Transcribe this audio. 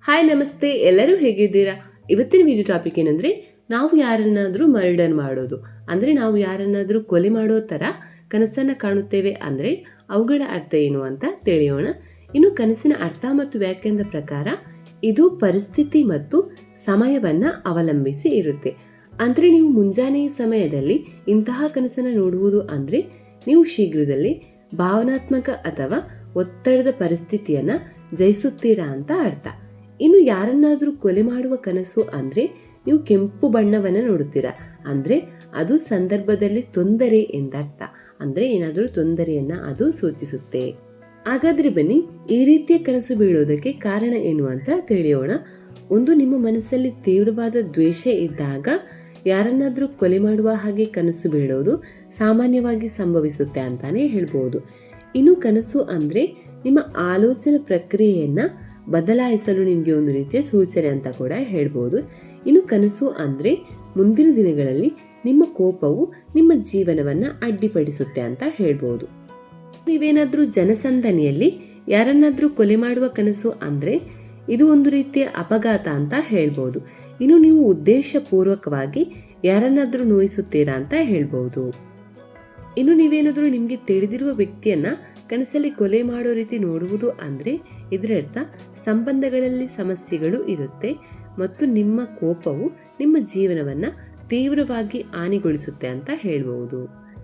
Hi ನಮಸ್ತೆ. ಎಲ್ಲರೂ ಹೇಗಿದ್ದೀರಾ? ಇವತ್ತಿನ ವಿಡಿಯೋ ಟಾಪಿಕ್ ಏನಂದ್ರೆ, ನಾವು ಯಾರನ್ನಾದರೂ ಮರ್ಡರ್ ಮಾಡೋದು. ಅಂದ್ರೆ ನಾವು ಯಾರನ್ನಾದರೂ ಕೊಲೆ ಮಾಡೋ ಥರ ಕನಸನ್ನ ಕಾಣುತ್ತೇವೆ ಅಂದ್ರೆ ಅವುಗಳ ಅರ್ಥ ಏನು ಅಂತ ತಿಳಿಯೋಣ. ಇನ್ನು ಕನಸಿನ ಅರ್ಥ ಮತ್ತು ವ್ಯಾಖ್ಯಾನದ ಪ್ರಕಾರ, ಇದು ಪರಿಸ್ಥಿತಿ ಮತ್ತು ಸಮಯವನ್ನ ಅವಲಂಬಿಸಿ ಇರುತ್ತೆ. ಅಂದ್ರೆ ನೀವು ಮುಂಜಾನೆಯ ಸಮಯದಲ್ಲಿ ಇಂತಹ ಕನಸನ್ನ ನೋಡುವುದು ಅಂದ್ರೆ, ನೀವು ಶೀಘ್ರದಲ್ಲಿ ಭಾವನಾತ್ಮಕ ಅಥವಾ ಒತ್ತಡದ ಪರಿಸ್ಥಿತಿಯನ್ನ ಜಯಿಸುತ್ತೀರಾ ಅಂತ ಅರ್ಥ. ಇನ್ನು ಯಾರನ್ನಾದರೂ ಕೊಲೆ ಮಾಡುವ ಕನಸು ಅಂದರೆ ನೀವು ಕೆಂಪು ಬಣ್ಣವನ್ನು ನೋಡುತ್ತೀರಾ. ಅಂದರೆ ಅದು ಸಂದರ್ಭದಲ್ಲಿ ತೊಂದರೆ ಎಂದರ್ಥ. ಅಂದರೆ ಏನಾದರೂ ತೊಂದರೆಯನ್ನು ಅದು ಸೂಚಿಸುತ್ತೆ. ಹಾಗಾದ್ರೆ ಬನ್ನಿ, ಈ ರೀತಿಯ ಕನಸು ಬೀಳೋದಕ್ಕೆ ಕಾರಣ ಏನು ಅಂತ ತಿಳಿಯೋಣ. ಒಂದು ನಿಮ್ಮ ಮನಸ್ಸಲ್ಲಿ ತೀವ್ರವಾದ ದ್ವೇಷ ಇದ್ದಾಗ ಯಾರನ್ನಾದರೂ ಕೊಲೆ ಮಾಡುವ ಹಾಗೆ ಕನಸು ಬೀಳೋದು ಸಾಮಾನ್ಯವಾಗಿ ಸಂಭವಿಸುತ್ತೆ ಅಂತಾನೆ ಹೇಳ್ಬೋದು. ಇನ್ನು ಕನಸು ಅಂದ್ರೆ ನಿಮ್ಮ ಆಲೋಚನೆ ಪ್ರಕ್ರಿಯೆಯನ್ನು ಬದಲಾಯಿಸಲು ನಿಮಗೆ ಒಂದು ರೀತಿಯ ಸೂಚನೆ ಅಂತ ಕೂಡ ಹೇಳ್ಬೋದು. ಇನ್ನು ಕನಸು ಅಂದರೆ ಮುಂದಿನ ದಿನಗಳಲ್ಲಿ ನಿಮ್ಮ ಕೋಪವು ನಿಮ್ಮ ಜೀವನವನ್ನು ಅಡ್ಡಿಪಡಿಸುತ್ತೆ ಅಂತ ಹೇಳ್ಬೋದು. ನೀವೇನಾದರೂ ಜನಸಂದಣಿಯಲ್ಲಿ ಯಾರನ್ನಾದರೂ ಕೊಲೆ ಮಾಡುವ ಕನಸು ಅಂದರೆ ಇದು ಒಂದು ರೀತಿಯ ಅಪಘಾತ ಅಂತ ಹೇಳ್ಬೋದು. ಇನ್ನು ನೀವು ಉದ್ದೇಶಪೂರ್ವಕವಾಗಿ ಯಾರನ್ನಾದರೂ ನೋಯಿಸುತ್ತೀರಾ ಅಂತ ಹೇಳ್ಬೋದು. ಇನ್ನು ನೀವೇನಾದರೂ ನಿಮಗೆ ತಿಳಿದಿರುವ ವ್ಯಕ್ತಿಯನ್ನು ಕನಸಲ್ಲಿ ಕೊಲೆ ಮಾಡೋ ರೀತಿ ನೋಡುವುದು ಅಂದರೆ ಇದರರ್ಥ ಸಂಬಂಧಗಳಲ್ಲಿ ಸಮಸ್ಯೆಗಳು ಇರುತ್ತೆ ಮತ್ತು ನಿಮ್ಮ ಕೋಪವು ನಿಮ್ಮ ಜೀವನವನ್ನು ತೀವ್ರವಾಗಿ ಹಾನಿಗೊಳಿಸುತ್ತೆ ಅಂತ ಹೇಳ್ಬಹುದು.